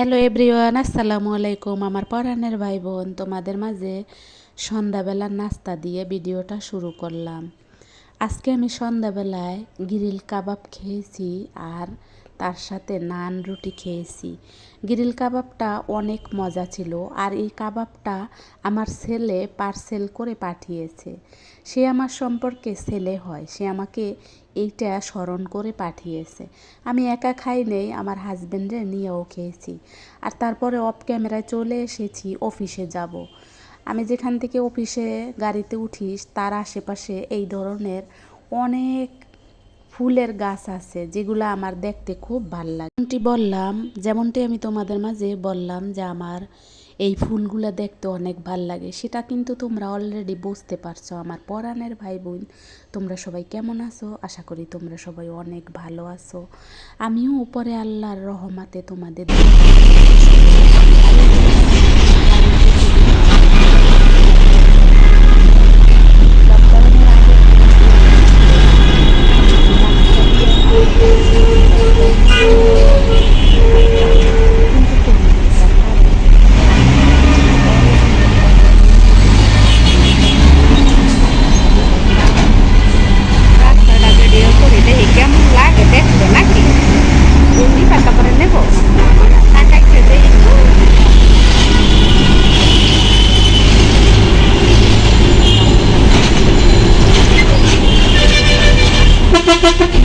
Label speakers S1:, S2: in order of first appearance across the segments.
S1: Hello everyone আসসালামু আলাইকুম। আমার পরাণের ভাই বোন, তোমাদের মাঝে সন্ধ্যাবেলার নাস্তা দিয়ে ভিডিওটা শুরু করলাম। আজকে আমি সন্ধ্যাবেলায় গ্রিল কাবাব খেয়েছি আর তার সাথে নান রুটি খেয়েছি। গ্রিল কাবাবটা অনেক মজা ছিল আর এই কাবাবটা আমার ছেলে পার্সেল করে পাঠিয়েছে। সে আমার সম্পর্কে ছেলে হয়, সে আমাকে এইটা স্মরণ করে পাঠিয়েছে। আমি একা খাই নেই, আমার হাজব্যান্ডে নিয়েও খেয়েছি। আর তারপরে অফ ক্যামেরায় চলে এসেছি অফিসে যাব। আমি যেখান থেকে অফিসে গাড়িতে উঠিস তার আশেপাশে এই ধরনের অনেক ফুলের গাছ আছে, যেগুলো আমার দেখতে খুব ভালো লাগে বললাম, যেমনটি আমি তোমাদের মাঝে বললাম যে আমার এই ফুলগুলো দেখতে অনেক ভালো লাগে। সেটা কিন্তু তোমরা অলরেডি বুঝতে পারছ। আমার পরাণের ভাই বোন তোমরা সবাই কেমন আছো? আশা করি তোমরা সবাই অনেক ভালো আছো। আমিও উপরে আল্লাহর রহমাতে তোমাদের
S2: Thank
S1: you.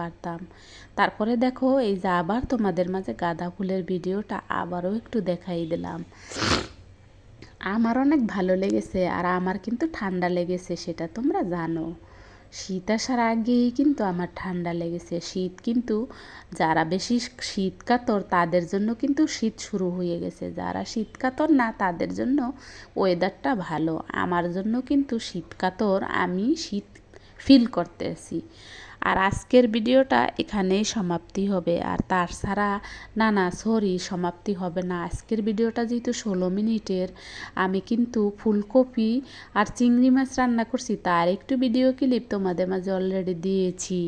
S1: পারতাম। তারপরে দেখো, এই যে আবার তোমাদের মাঝে গাঁদা ফুলের ভিডিওটা আবারও একটু দেখাই দিলাম। আমার অনেক ভালো লেগেছে আর আমার কিন্তু ঠান্ডা লেগেছে, সেটা তোমরা জানো। শীত আসার আগেই কিন্তু আমার ঠান্ডা লেগেছে। শীত কিন্তু যারা বেশি শীত কাতর, তাদের জন্য কিন্তু শীত শুরু হয়ে গেছে। যারা শীত কাতর না, তাদের জন্য ওয়েদারটা ভালো। আমার জন্য কিন্তু শীত কাতর আমি শীত ফিল করতেছি। আর আজকের ভিডিওটা এখানেই সমাপ্তি হবে। আর তার ছাড়া না না সরি সমাপ্তি হবে না। আজকের ভিডিওটা যেহেতু ষোলো মিনিটের, আমি কিন্তু ফুলকপি আর চিংড়ি মাছ রান্না করছি, তার একটু ভিডিও ক্লিপ তোমাদের মাঝে অলরেডি দিয়েছি।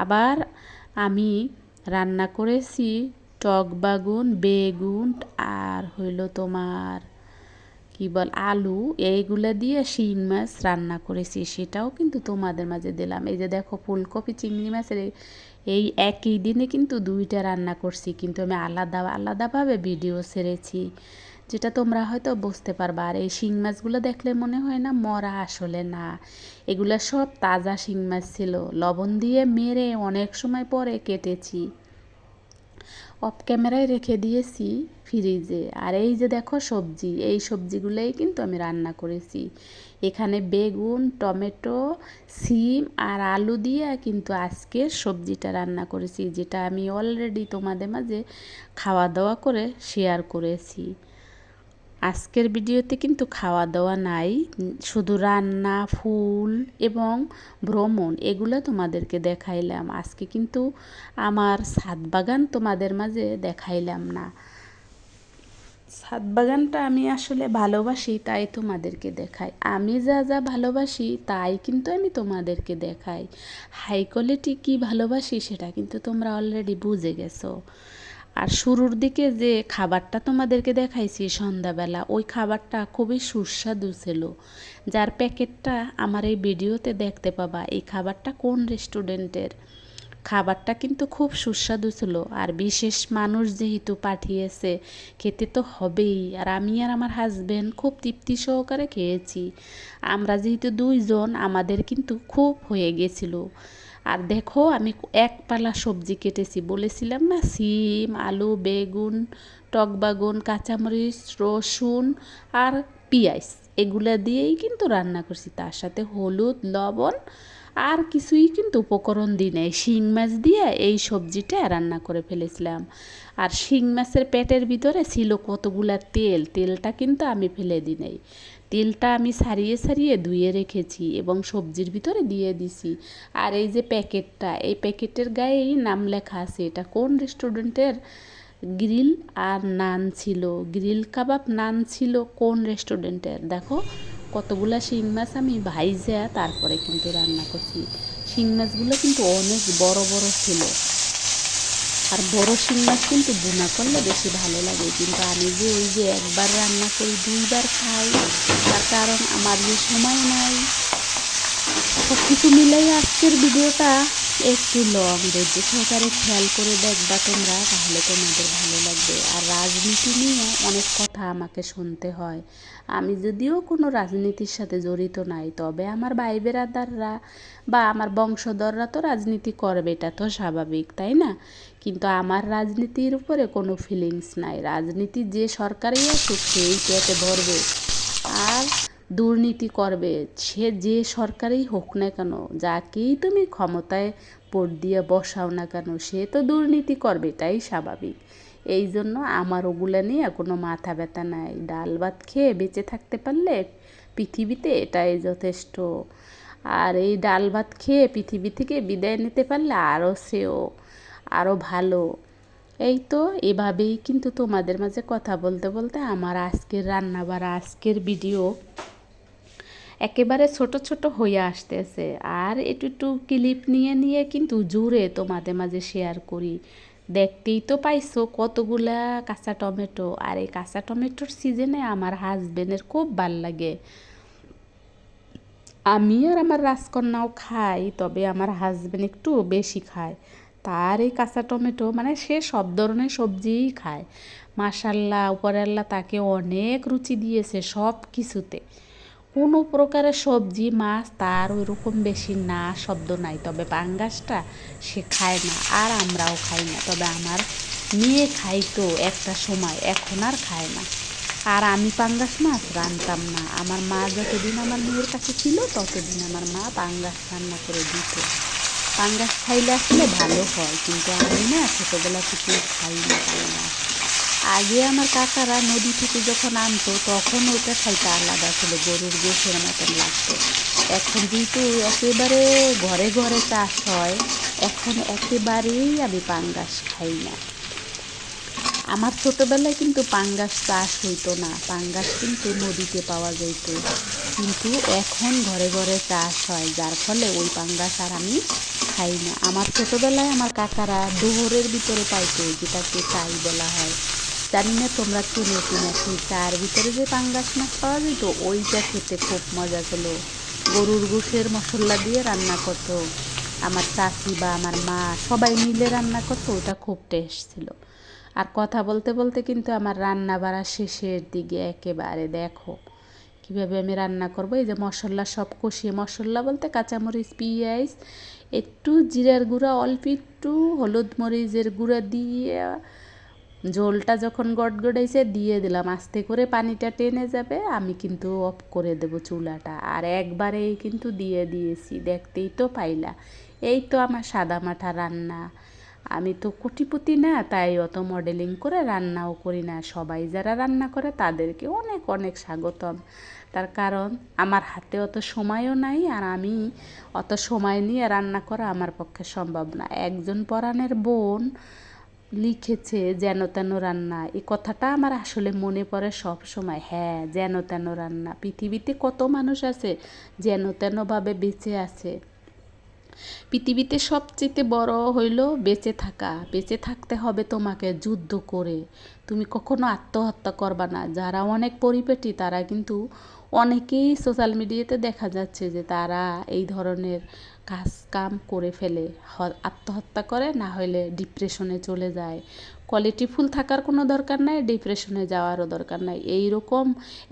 S1: আবার আমি রান্না করেছি টক বাগুন, বেগুন আর হইল তোমার কি বল আলু, এইগুলো দিয়ে শিং মাছ রান্না করেছি, সেটাও কিন্তু তোমাদের মাঝে দিলাম। এই যে দেখো, ফুলকপি, চিংড়ি মাছের এই- একই দিনে কিন্তু দুইটা রান্না করছি, কিন্তু আমি আলাদা, আলাদাভাবে ভিডিও ছেড়েছি, যেটা তোমরা হয়তো বুঝতে পারবা। আর এই শিং মাছগুলো দেখলে মনে হয় না মরা আসলে না। এগুলো সব তাজা শিং মাছ ছিল। লবণ দিয়ে মেরে অনেক সময় পরে কেটেছি। অফ ক্যামেরায় রেখে দিয়েছি ফ্রিজে আর এই যে দেখো সবজি, এই সবজিগুলোই কিন্তু আমি রান্না করেছি। এখানে বেগুন, টমেটো, সিম আর আলু দিয়ে কিন্তু আজকে সবজিটা রান্না করেছি, যেটা আমি অলরেডি তোমাদের মাঝে খাওয়া দাওয়া করে শেয়ার করেছি। আজকের ভিডিওতে কিন্তু খাওয়া দাওয়া নাই, শুধু রান্না, ফুল এবং ভ্রমণ এগুলো তোমাদেরকে দেখাইলাম। আজকে কিন্তু আমার ছাদ বাগান তোমাদের মাঝে দেখাইলাম না। ছাদ বাগানটা আমি আসলে ভালোবাসি, তাই তোমাদেরকে দেখাই। আমি যা যা ভালোবাসি, তাই কিন্তু আমি তোমাদেরকে দেখাই। হাই কোয়ালিটি কি ভালোবাসি, সেটা কিন্তু তোমরা অলরেডি বুঝে গেছো। আর শুরুর দিকে যে খাবারটা তোমাদেরকে দেখাইছি সন্ধ্যাবেলা, ওই খাবারটা খুবই সুস্বাদু ছিল। যার প্যাকেটটা আমার এই ভিডিওতে দেখতে পাবা, এই খাবারটা কোন রেস্টুরেন্টের? খাবারটা কিন্তু খুব সুস্বাদু ছিল, আর বিশেষ মানুষ যেহেতু পাঠিয়েছে, খেতে তো হবেই। আর আমি আর আমার হাজবেন্ড খুব তৃপ্তি সহকারে খেয়েছি। আমরা যেহেতু দুইজন, আমাদের কিন্তু খুব হয়ে গেছিল। আর দেখো, আমি এক পালা সবজি কেটেছি। বলেছিলাম না, সিম, আলু, বেগুন, টক বাগুন, কাঁচামরিচ, রসুন আর পেঁয়াজ। এগুলা দিয়েই কিন্তু রান্না করছি। তার সাথে হলুদ, লবণ আর কিছুই কিন্তু উপকরণ দিই নাই। শিং মাছ দিয়ে এই সবজিটা রান্না করে ফেলেছিলাম। আর শিং মাছের পেটের ভিতরে ছিল কতগুলা তেল, তেলটা কিন্তু আমি ফেলে দিই নাই। তেলটা আমি সারিয়ে সারিয়ে ধুয়ে রেখেছি এবং সবজির ভিতরে দিয়ে দিছি। আর এই যে প্যাকেটটা, এই প্যাকেটের গায়েই নাম লেখা আছে, এটা কোন রেস্টুরেন্টের? গ্রিল আর নান ছিল। গ্রিল কাবাব নান ছিল কোন রেস্টুরেন্টের? দেখো, কতগুলা শিং মাছ আমি ভাইজা তারপরে কিন্তু রান্না করছি। শিং মাছগুলো কিন্তু অনেক বড় বড় ছিল। আর বড় শিং মাছ কিন্তু বোনা করলে বেশি ভালো লাগে। কিন্তু আমি যে ওই যে একবার রান্না করি, দুইবার খাই, তার কারণ আমার যে সময় নাই। সব কিছু মিলাই আজকের ভিডিওটা একটু লং ধৈর্য সহকারে খেয়াল করে দেখবা তোমরা, তাহলে তোমাদের ভালো লাগবে। আর রাজনীতি নিয়ে অনেক কথা আমাকে শুনতে হয়। আমি যদিও কোনো রাজনীতির সাথে জড়িত নাই, তবে আমার ভাই বেরাদাররা বা আমার বংশধররা তো রাজনীতি করবে এটা তো স্বাভাবিক, তাই না? কিন্তু আমার রাজনীতির উপরে কোনো ফিলিংস নাই। রাজনীতি যে সরকারই আসুক, সেই পেটে ভরবে। আর দুর্নীতি করবে, সে যে সরকারই হোক না কেন, যাকেই তুমি ক্ষমতায় ভোট দিয়ে বসাও না কেন, সে তো দুর্নীতি করবে, এটাই স্বাভাবিক। এই জন্য আমার ওগুলো নিয়ে কোনো মাথা ব্যথা নাই। ডাল ভাত খেয়ে বেঁচে থাকতে পারলে পৃথিবীতে এটাই যথেষ্ট। আর এই ডাল ভাত খেয়ে পৃথিবী থেকে বিদায় নিতে পারলে আরও শ্রেয়। আরও ভালো। এই তো, এভাবেই কিন্তু তোমাদের মাঝে কথা বলতে বলতে আমার আজকের রান্না বা আজকের ভিডিও একেবারে ছোট ছোট হয়ে আসতেছে। আর একটু একটু ক্লিপ নিয়ে নিয়ে কিন্তু জুড়ে তোমাদের মাঝে শেয়ার করি। দেখতেই তো পাইছো কতগুলা কাঁচা টমেটো। আর এই কাঁচা টমেটোর সিজনে আমার হাজবেন্ডের খুব ভালো লাগে। আমি আর আমার রাজকন্যাও খাই, তবে আমার হাজবেন্ড একটু বেশি খায়। তার এই কাঁচা টমেটো মানে সে সব ধরনের সবজিই খায়। মাসাল্লাহ উপরে আল্লাহ তাকে অনেক রুচি দিয়েছে সব কিছুতে। কোনো প্রকারের সবজি, মাছ তার ওইরকম বেশি না, শব্দ নাই। তবে পাঙ্গাসটা সে খায় না, আর আমরাও খাই না। তবে আমার মেয়ে খাইতো একটা সময়, এখন আর খায় না। আর আমি পাঙ্গাস মাছ রানতাম না। আমার মা যতদিন আমার মেয়ের কাছে ছিল, ততদিন আমার মা পাঙ্গাস রান্না করে দিত। পাঙ্গাস খাইলে আসলে ভালো হয়, কিন্তু আমি না ছোটোবেলা থেকে খাই না পাঙ্গাস। আগে আমার কাকারা নদী থেকে যখন আনতো, তখন ওটা খাইতে আলাদা ছিল, গরুর গোসের মতন লাগতো। এখন যেহেতু একেবারে ঘরে ঘরে চাষ হয়, এখন একেবারেই আমি পাঙ্গাস খাই না। আমার ছোটোবেলায় কিন্তু পাঙ্গাস চাষ হইতো না। পাঙ্গাস কিন্তু নদীতে পাওয়া যেত কিন্তু এখন ঘরে ঘরে চাষ হয়, যার ফলে ওই পাঙ্গাস আর আমি খাই না। আমার ছোটোবেলায় আমার কাকারা ডোহরের ভিতরে পাইতো, যেটাকে চাই বলা হয়। জানি না তোমরা চিনে কিনা, সেই চার ভিতরে যে পাঙ্গাস মাছ পাওয়া যেত, ওইটা খেতে খুব মজা ছিল। গরুর গোশের মশলা দিয়ে রান্না করতো। আমার চাচি বা আমার মা সবাই মিলে রান্না করতো, ওটা খুব টেস্ট ছিল। আর কথা বলতে বলতে কিন্তু আমার রান্না বাড়া শেষের দিকে একেবারে দেখো। কীভাবে আমি রান্না করব? এই যে মশলা সব কষিয়ে, মশলা বলতে কাঁচামরিচ, পেঁয়াজ, একটু জিরার গুঁড়া, অল্প একটু হলুদ মরিচের গুঁড়া দিয়ে ঝোলটা যখন গড়গড়াইছে দিয়ে দিলাম। আস্তে করে পানিটা টেনে যাবে, আমি কিন্তু অফ করে দেব চুলাটা। আর একবারেই কিন্তু দিয়ে দিয়েছি, দেখতেই তো পাইলা। এই তো আমার সাদা মাঠা রান্না। আমি তো কোটিপতি না, তাই অত মডেলিং করে রান্নাও করি না। সবাই যারা রান্না করে তাদেরকে অনেক অনেক স্বাগতম। তার কারণ আমার হাতে অত সময়ও নাই আর আমি অত সময় নিয়ে রান্না করা আমার পক্ষে সম্ভব না। একজন পরাণের বোন লিখেছে, যেন তেন রান্না। এই কথাটা আমার আসলে মনে পড়ে সব সময়। হ্যাঁ যেন তেন রান্না। পৃথিবীতে কত মানুষ আছে যেন তেনভাবে বেঁচে আছে। পৃথিবীতে সবচেয়ে বড় হইল বেঁচে থাকা। বেঁচে থাকতে হবে তোমাকে যুদ্ধ করে। তুমি কখনো আত্মহত্যা করবা না। যারা অনেক পরিপেটি, তারা কিন্তু অনেকেই সোশ্যাল মিডিয়াতে দেখা যাচ্ছে যে তারা এই ধরনের কাজ কাম করে ফেলে। আত্মহত্যা করে, না হলে ডিপ্রেশনে চলে যায়। কোয়ালিটি ফুল থাকার কোনো দরকার নাই, ডিপ্রেশনে যাওয়ারও দরকার নাই। এই রকম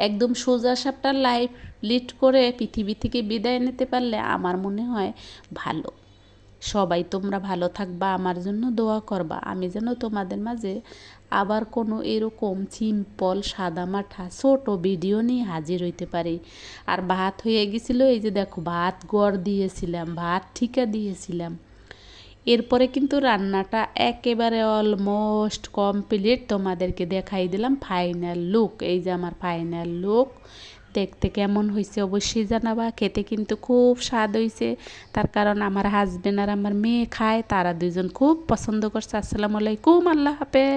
S1: একদম সোজা সাপটা লাইফ লিড করে পৃথিবী থেকে বিদায় নিতে পারলে আমার মনে হয় ভালো। সবাই তোমরা ভালো থাকবা, আমার জন্য দোয়া করবা। আমি যেন তোমাদের মাঝে আবার কোনো এরকম সিম্পল সাদা মাঠা ছোট ভিডিও নিয়ে হাজির হইতে পারি। আর ভাত হয়ে গেছিল, এই যে দেখো ভাত গড় দিয়েছিলাম, ভাত ঠিকা দিয়েছিলাম। এরপরে কিন্তু রান্নাটা একেবারে অলমোস্ট কমপ্লিট তোমাদেরকে দেখাই দিলাম ফাইনাল লুক এই যে আমার ফাইনাল লুক দেখতে কেমন হয়েছে অবশ্যই জানাবা। খেতে কিন্তু খুব স্বাদ হয়েছে তার কারণ আমার হাজব্যান্ড আর আমার মেয়ে খায়, তারা দুজন খুব পছন্দ করছে। আসসালামু আলাইকুম, আল্লাহ হাফেজ।